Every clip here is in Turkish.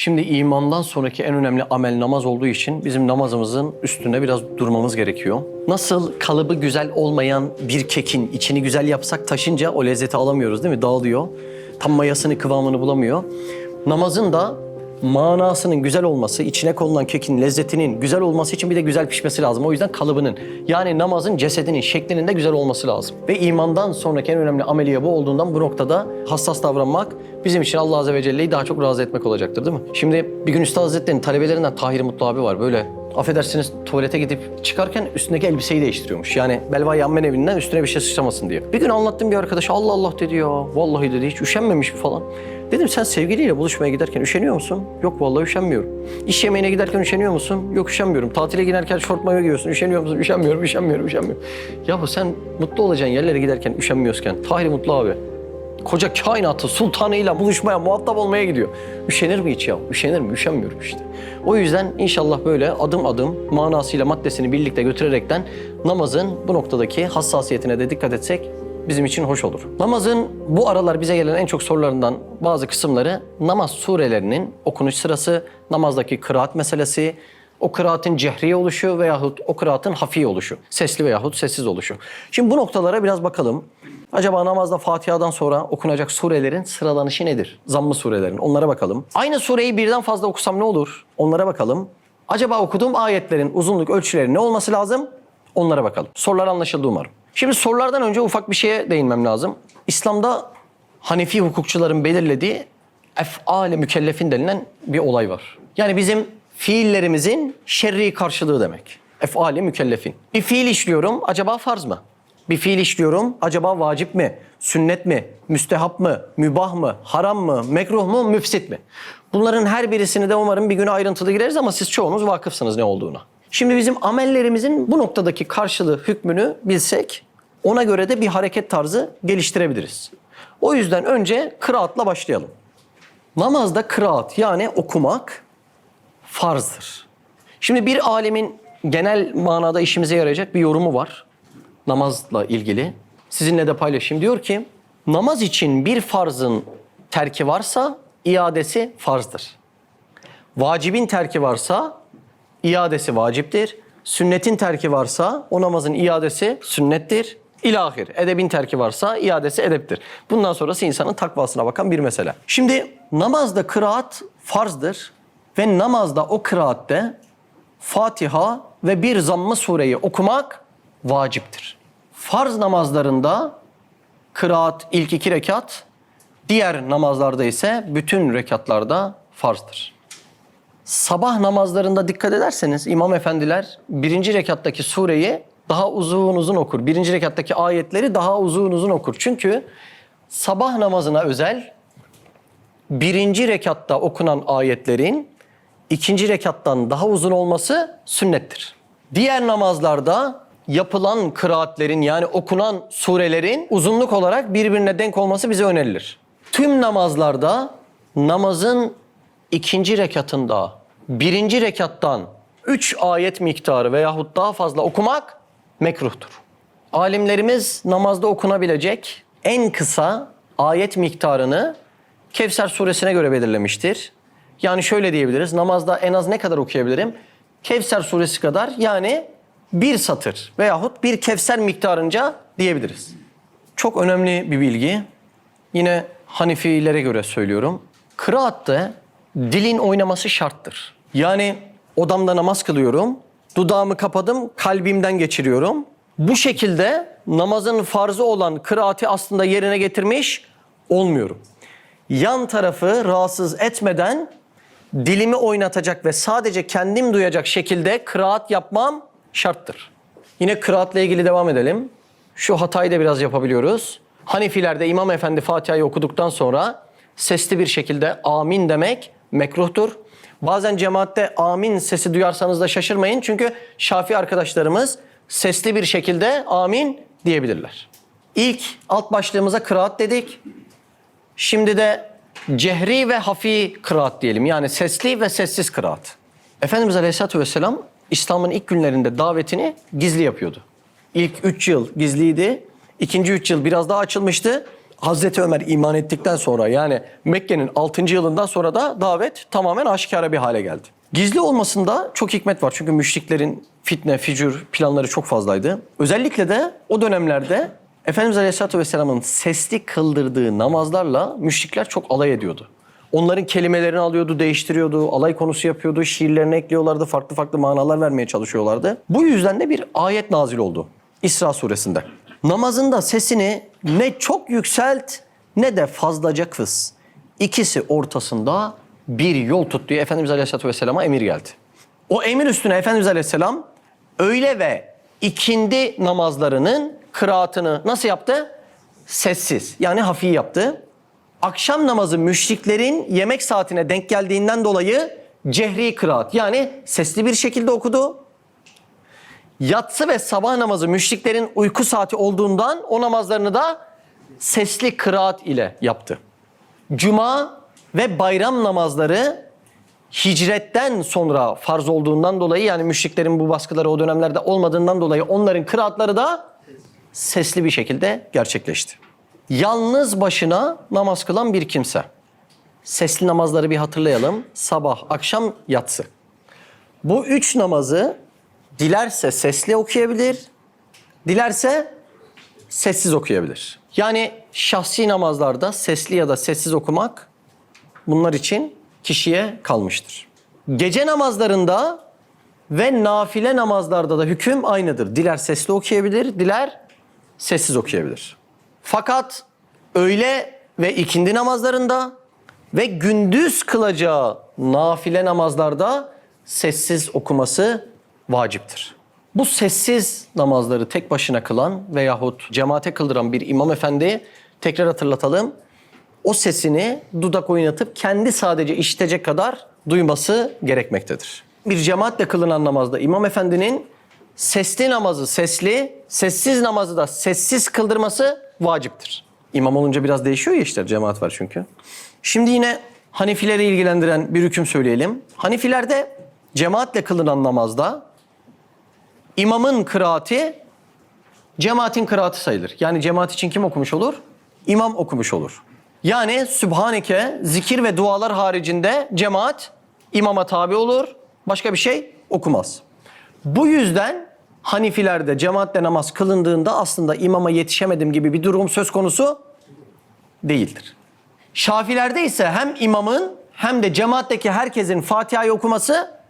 Şimdi imandan sonraki en önemli amel namaz olduğu için bizim namazımızın üstünde biraz durmamız gerekiyor. Nasıl kalıbı güzel olmayan bir kekin içini güzel yapsak taşınca o lezzeti alamıyoruz değil mi? Dağılıyor. Tam mayasını kıvamını bulamıyor. Namazın da manasının güzel olması, içine konulan kekin lezzetinin güzel olması için bir de güzel pişmesi lazım. O yüzden kalıbının yani namazın cesedinin şeklinin de güzel olması lazım. Ve imandan sonraki en önemli ameliye bu olduğundan bu noktada hassas davranmak bizim için Allah Azze ve Celle'yi daha çok razı etmek olacaktır değil mi? Şimdi bir gün Üstad Hazretleri'nin talebelerinden Tahir Mutlu abi var böyle affedersiniz tuvalete gidip çıkarken üstündeki elbiseyi değiştiriyormuş. Yani Belva Yammen evinden üstüne bir şey sıçramasın diye. Bir gün anlattım bir arkadaşa Allah Allah dedi ya. Vallahi dedi hiç üşenmemiş mi falan. Dedim sen sevgiliyle buluşmaya giderken üşeniyor musun? Yok vallahi üşenmiyorum. İş yemeğine giderken üşeniyor musun? Yok üşenmiyorum. Tatile giderken şort mayo giyiyorsun. Üşeniyor musun? Üşenmiyorum, üşenmiyorum, üşenmiyorum. Ya bu sen mutlu olacağın yerlere giderken üşenmiyorken. Tahir Mutlu abi. Koca kainatı sultanıyla buluşmaya, muhatap olmaya gidiyor. Üşenir mi hiç ya? Üşenir mi? Üşenmiyorum işte. O yüzden inşallah böyle adım adım manasıyla maddesini birlikte götürerekten namazın bu noktadaki hassasiyetine de dikkat etsek bizim için hoş olur. Namazın bu aralar bize gelen en çok sorularından bazı kısımları namaz surelerinin okunuş sırası, namazdaki kıraat meselesi, o kıraatın cehriye oluşu veyahut o kıraatın hafi oluşu, sesli veyahut sessiz oluşu. Şimdi bu noktalara biraz bakalım. Acaba namazda Fatiha'dan sonra okunacak surelerin sıralanışı nedir? Zammı surelerin. Onlara bakalım. Aynı sureyi birden fazla okusam ne olur? Onlara bakalım. Acaba okuduğum ayetlerin uzunluk ölçüleri ne olması lazım? Onlara bakalım. Sorular anlaşıldı umarım. Şimdi sorulardan önce ufak bir şeye değinmem lazım. İslam'da Hanefi hukukçuların belirlediği ef'ale mükellefin denilen bir olay var. Yani bizim fiillerimizin şerri karşılığı demek. Ef'ale mükellefin. Bir fiil işliyorum, acaba farz mı? Bir fiil işliyorum, acaba vacip mi? Sünnet mi? Müstehap mı? Mübah mı? Haram mı? Mekruh mu? Müfsit mi? Bunların her birisini de umarım bir gün ayrıntılı gireriz ama siz çoğunuz vakıfsınız ne olduğuna. Şimdi bizim amellerimizin bu noktadaki karşılığı hükmünü bilsek ona göre de bir hareket tarzı geliştirebiliriz. O yüzden önce kıraatla başlayalım. Namazda kıraat yani okumak farzdır. Şimdi bir alemin genel manada işimize yarayacak bir yorumu var namazla ilgili. Sizinle de paylaşayım. Diyor ki namaz için bir farzın terki varsa iadesi farzdır. Vacibin terki varsa iadesi vaciptir. Sünnetin terki varsa o namazın iadesi sünnettir. İlahir. Edebin terki varsa iadesi edeptir. Bundan sonrası insanın takvasına bakan bir mesele. Şimdi namazda kıraat farzdır ve namazda o kıraatte Fatiha ve bir zammı sureyi okumak vaciptir. Farz namazlarında kıraat ilk iki rekat, diğer namazlarda ise bütün rekatlarda farzdır. Sabah namazlarında dikkat ederseniz imam efendiler birinci rekattaki sureyi daha uzun uzun okur. Birinci rekattaki ayetleri daha uzun uzun okur. Çünkü sabah namazına özel birinci rekatta okunan ayetlerin ikinci rekattan daha uzun olması sünnettir. Diğer namazlarda yapılan kıraatlerin yani okunan surelerin uzunluk olarak birbirine denk olması bize önerilir. Tüm namazlarda namazın ikinci rekatında birinci rekattan üç ayet miktarı veyahut daha fazla okumak mekruhtur. Alimlerimiz namazda okunabilecek en kısa ayet miktarını Kevser suresine göre belirlemiştir. Yani şöyle diyebiliriz. Namazda en az ne kadar okuyabilirim? Kevser suresi kadar yani bir satır veyahut bir Kevser miktarınca diyebiliriz. Çok önemli bir bilgi. Yine Hanifilere göre söylüyorum. Kıraatte dilin oynaması şarttır. Yani odamda namaz kılıyorum. Dudağımı kapadım, kalbimden geçiriyorum. Bu şekilde namazın farzı olan kıraati aslında yerine getirmiş olmuyorum. Yan tarafı rahatsız etmeden dilimi oynatacak ve sadece kendim duyacak şekilde kıraat yapmam şarttır. Yine kıraatla ilgili devam edelim. Şu hatayı da biraz yapabiliyoruz. Hanifilerde İmam Efendi Fatiha'yı okuduktan sonra sesli bir şekilde amin demek mekruhtur. Bazen cemaatte amin sesi duyarsanız da şaşırmayın. Çünkü Şafi arkadaşlarımız sesli bir şekilde amin diyebilirler. İlk alt başlığımıza kıraat dedik. Şimdi de cehri ve hafi kıraat diyelim. Yani sesli ve sessiz kıraat. Efendimiz Aleyhisselatü Vesselam İslam'ın ilk günlerinde davetini gizli yapıyordu. İlk üç yıl gizliydi. İkinci üç yıl biraz daha açılmıştı. Hazreti Ömer iman ettikten sonra yani Mekke'nin 6. yılından sonra da davet tamamen aşikara bir hale geldi. Gizli olmasında çok hikmet var. Çünkü müşriklerin fitne, ficur planları çok fazlaydı. Özellikle de o dönemlerde Efendimiz Aleyhisselatü Vesselam'ın sesli kıldırdığı namazlarla müşrikler çok alay ediyordu. Onların kelimelerini alıyordu, değiştiriyordu, alay konusu yapıyordu, şiirlerine ekliyorlardı, farklı farklı manalar vermeye çalışıyorlardı. Bu yüzden de bir ayet nazil oldu İsra suresinde. Namazında sesini ne çok yükselt ne de fazlaca kıs. İkisi ortasında bir yol tut diye Efendimiz Aleyhisselatü Vesselam'a emir geldi. O emir üstüne Efendimiz Aleyhisselam öğle ve ikindi namazlarının kıraatını nasıl yaptı? Sessiz yani hafi yaptı. Akşam namazı müşriklerin yemek saatine denk geldiğinden dolayı cehri kıraat yani sesli bir şekilde okudu. Yatsı ve sabah namazı müşriklerin uyku saati olduğundan o namazlarını da sesli kıraat ile yaptı. Cuma ve bayram namazları hicretten sonra farz olduğundan dolayı yani müşriklerin bu baskıları o dönemlerde olmadığından dolayı onların kıraatları da sesli bir şekilde gerçekleşti. Yalnız başına namaz kılan bir kimse. Sesli namazları bir hatırlayalım. Sabah, akşam, yatsı. Bu üç namazı dilerse sesli okuyabilir, dilerse sessiz okuyabilir. Yani şahsi namazlarda sesli ya da sessiz okumak bunlar için kişiye kalmıştır. Gece namazlarında ve nafile namazlarda da hüküm aynıdır. Diler sesli okuyabilir, diler sessiz okuyabilir. Fakat öğle ve ikindi namazlarında ve gündüz kılacağı nafile namazlarda sessiz okuması vaciptir. Bu sessiz namazları tek başına kılan veyahut cemaate kıldıran bir imam efendi tekrar hatırlatalım. O sesini dudak oynatıp kendi sadece işitecek kadar duyması gerekmektedir. Bir cemaatle kılınan namazda imam efendinin sesli namazı sesli, sessiz namazı da sessiz kıldırması vaciptir. İmam olunca biraz değişiyor ya işler, cemaat var çünkü. Şimdi yine Hanifileri ilgilendiren bir hüküm söyleyelim. Hanifilerde cemaatle kılınan namazda imamın kıraati cemaatin kıraati sayılır. Yani cemaat için kim okumuş olur? İmam okumuş olur. Yani Sübhaneke, zikir ve dualar haricinde cemaat imama tabi olur. Başka bir şey okumaz. Bu yüzden Hanifilerde cemaatle namaz kılındığında aslında imama yetişemedim gibi bir durum söz konusu değildir. Şafilerde ise hem imamın hem de cemaatteki herkesin Fatiha'yı okuması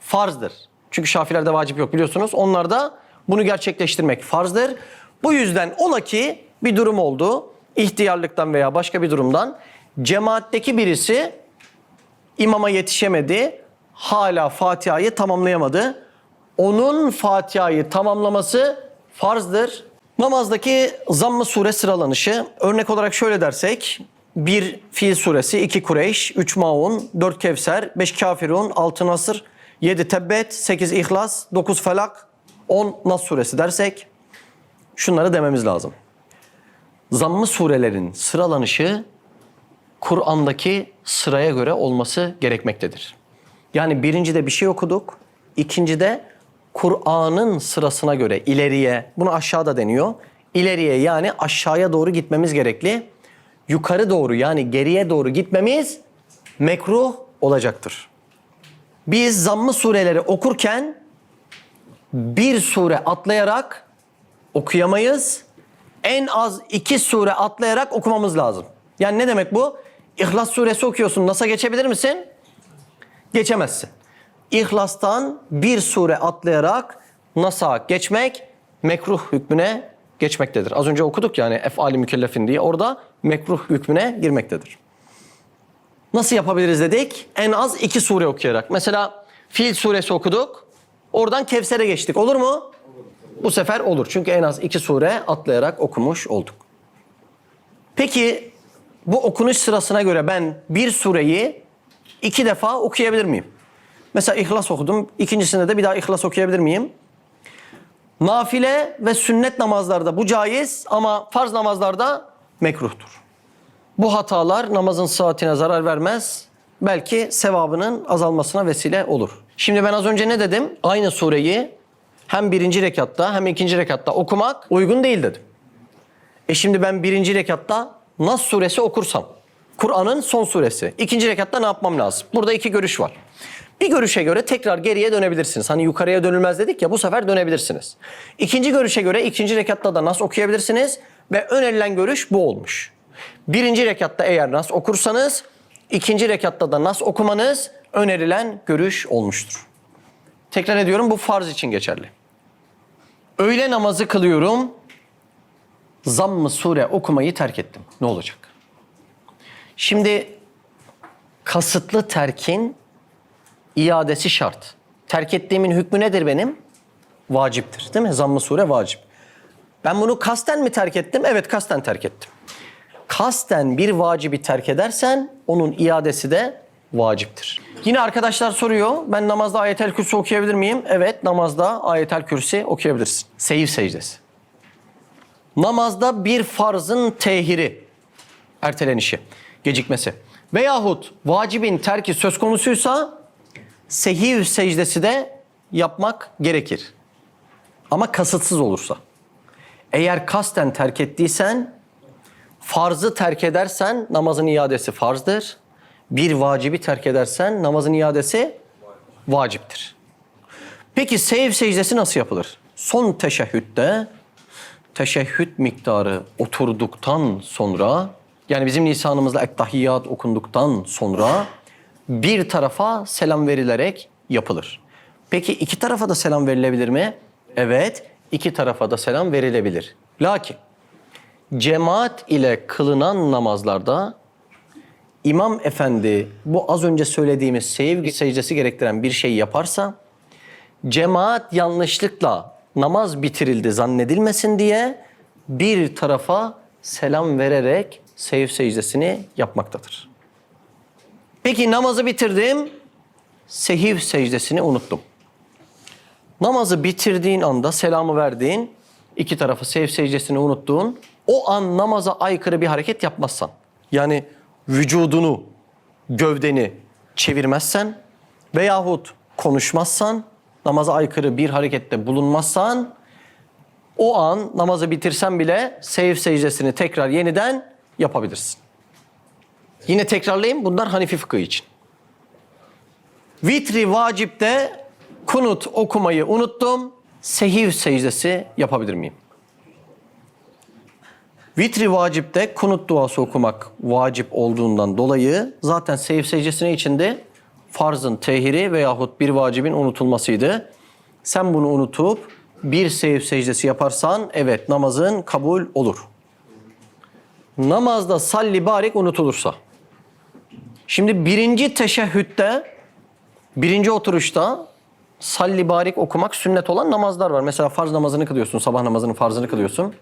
farzdır. Çünkü Şafilerde vacip yok biliyorsunuz. Onlarda bunu gerçekleştirmek farzdır. Bu yüzden ola ki bir durum oldu. ihtiyarlıktan veya başka bir durumdan cemaatteki birisi imama yetişemedi. Hala Fatiha'yı tamamlayamadı. Onun Fatiha'yı tamamlaması farzdır. Namazdaki zamm-ı sure sıralanışı örnek olarak şöyle dersek bir Fil suresi, iki Kureyş, üç Maun, dört Kevser, beş Kafirun, altı Nasır, yedi Tebbet, sekiz İhlas, dokuz Felak, on Nas suresi dersek şunları dememiz lazım. Zamm-ı surelerin sıralanışı Kur'an'daki sıraya göre olması gerekmektedir. Yani birincide bir şey okuduk, ikincide Kur'an'ın sırasına göre ileriye, bunu aşağıda deniyor. İleriye yani aşağıya doğru gitmemiz gerekli. Yukarı doğru yani geriye doğru gitmemiz mekruh olacaktır. Biz zammı sureleri okurken bir sure atlayarak okuyamayız. En az iki sure atlayarak okumamız lazım. Yani ne demek bu? İhlas suresi okuyorsun. Nasıl geçebilir misin? Geçemezsin. İhlas'tan bir sure atlayarak Nas'a geçmek mekruh hükmüne geçmektedir. Az önce okuduk yani efali mükellefin diye. Orada mekruh hükmüne girmektedir. Nasıl yapabiliriz dedik? En az iki sure okuyarak. Mesela Fil suresi okuduk. Oradan Kevser'e geçtik. Olur mu? Bu sefer olur. Çünkü en az iki sure atlayarak okumuş olduk. Peki bu okunuş sırasına göre ben bir sureyi iki defa okuyabilir miyim? Mesela İhlas okudum. İkincisinde de bir daha İhlas okuyabilir miyim? Nafile ve sünnet namazlarda bu caiz ama farz namazlarda mekruhtur. Bu hatalar namazın saatine zarar vermez. Belki sevabının azalmasına vesile olur. Şimdi ben az önce ne dedim? Aynı sureyi hem birinci rekatta hem ikinci rekatta okumak uygun değil dedim. E şimdi ben birinci rekatta Nas suresi okursam, Kur'an'ın son suresi. İkinci rekatta ne yapmam lazım? Burada iki görüş var. Bir görüşe göre tekrar geriye dönebilirsiniz. Hani yukarıya dönülmez dedik ya bu sefer dönebilirsiniz. İkinci görüşe göre ikinci rekatta da nas okuyabilirsiniz ve önerilen görüş bu olmuş. Birinci rekatta eğer nas okursanız ikinci rekatta da nas okumanız önerilen görüş olmuştur. Tekrar ediyorum bu farz için geçerli. Öğle namazı kılıyorum. Zamm-ı sure okumayı terk ettim. Ne olacak? Şimdi kasıtlı terkin iadesi şart. Terk ettiğimin hükmü nedir benim? Vaciptir. Değil mi? Zamm-ı sure vacip. Ben bunu kasten mi terk ettim? Evet kasten terk ettim. Kasten bir vacibi terk edersen onun iadesi de vaciptir. Yine arkadaşlar soruyor. Ben namazda ayetel kürsi okuyabilir miyim? Evet namazda ayetel kürsi okuyabilirsin. Seyir secdesi. Namazda bir farzın tehiri, ertelenişi, gecikmesi veyahut vacibin terki söz konusuysa sehiv secdesi de yapmak gerekir. Ama kasıtsız olursa. Eğer kasten terk ettiysen, farzı terk edersen namazın iadesi farzdır. Bir vacibi terk edersen namazın iadesi vaciptir. Peki sehiv secdesi nasıl yapılır? Son teşehhütte teşehhüd miktarı oturduktan sonra yani bizim lisanımızda ektahiyyat okunduktan sonra bir tarafa selam verilerek yapılır. Peki iki tarafa da selam verilebilir mi? Evet, iki tarafa da selam verilebilir. Lakin cemaat ile kılınan namazlarda İmam efendi bu az önce söylediğimiz sevgi secdesi gerektiren bir şey yaparsa cemaat yanlışlıkla namaz bitirildi zannedilmesin diye bir tarafa selam vererek sev secdesini yapmaktadır. Peki namazı bitirdim, sehiv secdesini unuttum. Namazı bitirdiğin anda selamı verdiğin, iki tarafı sev secdesini unuttuğun, o an namaza aykırı bir hareket yapmazsan, yani vücudunu, gövdeni çevirmezsen veyahut konuşmazsan, namaza aykırı bir harekette bulunmazsan, o an namazı bitirsen bile sev secdesini tekrar yeniden yapabilirsin. Yine tekrarlayayım bunlar Hanifi fıkıh için. Vitri vacipte kunut okumayı unuttum. Sehiv secdesi yapabilir miyim? Vitri vacipte kunut duası okumak vacip olduğundan dolayı zaten sehiv secdesine içinde farzın tehiri veyahut bir vacibin unutulmasıydı. Sen bunu unutup bir sehiv secdesi yaparsan evet namazın kabul olur. Namazda salli barik unutulursa. Şimdi birinci teşehhütte, birinci oturuşta salli barik okumak sünnet olan namazlar var. Mesela farz namazını kılıyorsun, sabah namazının farzını kılıyorsun.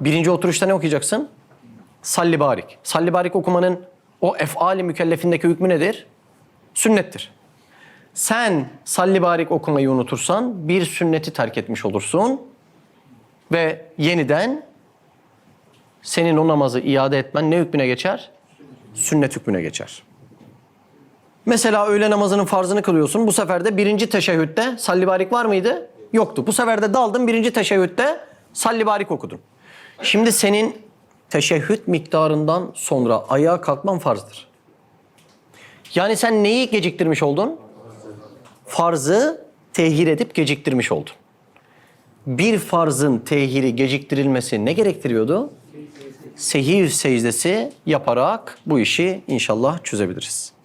Birinci oturuşta ne okuyacaksın? Salli barik. Salli barik okumanın o efali mükellefindeki hükmü nedir? Sünnettir. Sen salli barik okumayı unutursan bir sünneti terk etmiş olursun ve yeniden senin o namazı iade etmen ne hükmüne geçer? Sünnet hükmüne geçer. Mesela öğle namazının farzını kılıyorsun. Bu sefer de birinci teşehhütte salli barik var mıydı? Yoktu. Bu sefer de daldın birinci teşehhütte salli barik okudun. Şimdi senin teşehhüd miktarından sonra ayağa kalkman farzdır. Yani sen neyi geciktirmiş oldun? Farzı tehir edip geciktirmiş oldun. Bir farzın tehiri geciktirilmesi ne gerektiriyordu? Sehiv secdesi yaparak bu işi inşallah çözebiliriz.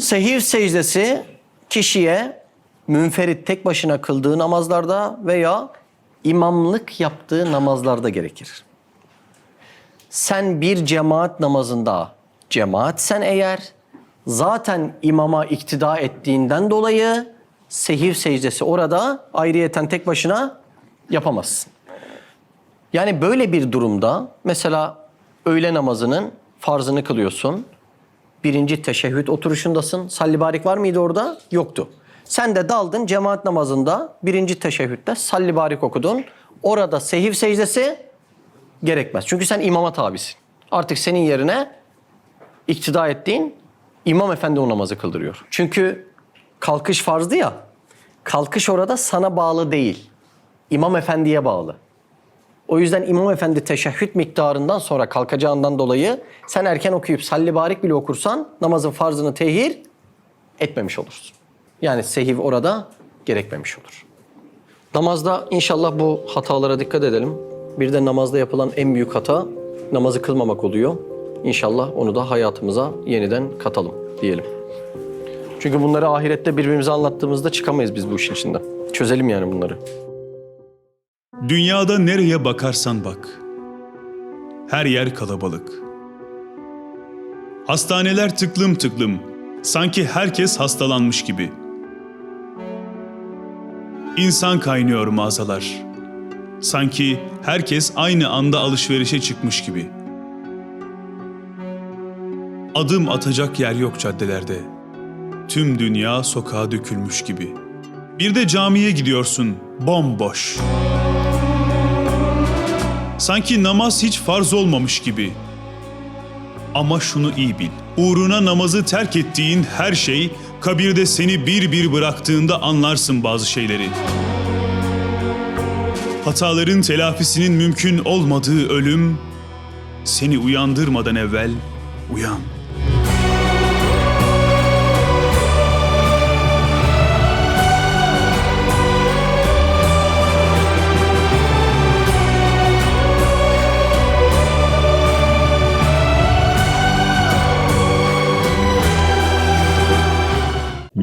Sehiv secdesi kişiye münferit tek başına kıldığı namazlarda veya imamlık yaptığı namazlarda gerekir. Sen bir cemaat namazında cemaatsen eğer zaten imama iktida ettiğinden dolayı sehiv secdesi orada ayrıyeten tek başına yapamazsın. Yani böyle bir durumda mesela öğle namazının farzını kılıyorsun. Birinci teşehhüd oturuşundasın. Salli barik var mıydı orada? Yoktu. Sen de daldın cemaat namazında birinci teşehhütte salli barik okudun. Orada sehiv secdesi gerekmez. Çünkü sen imama tabisin. Artık senin yerine iktida ettiğin imam efendi o namazı kıldırıyor. Çünkü kalkış farzdı ya. Kalkış orada sana bağlı değil. İmam efendiye bağlı. O yüzden İmam Efendi teşehhüd miktarından sonra kalkacağından dolayı sen erken okuyup salli barik bile okursan namazın farzını tehir etmemiş olursun. Yani sehiv orada gerekmemiş olur. Namazda inşallah bu hatalara dikkat edelim. Bir de namazda yapılan en büyük hata namazı kılmamak oluyor. İnşallah onu da hayatımıza yeniden katalım diyelim. Çünkü bunları ahirette birbirimize anlattığımızda çıkamayız biz bu işin içinden. Çözelim yani bunları. Dünyada nereye bakarsan bak. Her yer kalabalık. Hastaneler tıklım tıklım. Sanki herkes hastalanmış gibi. İnsan kaynıyor mağazalar. Sanki herkes aynı anda alışverişe çıkmış gibi. Adım atacak yer yok caddelerde. Tüm dünya sokağa dökülmüş gibi. Bir de camiye gidiyorsun, bomboş. Sanki namaz hiç farz olmamış gibi. Ama şunu iyi bil. Uğruna namazı terk ettiğin her şey kabirde seni bir bir bıraktığında anlarsın bazı şeyleri. Hataların telafisinin mümkün olmadığı ölüm seni uyandırmadan evvel uyan.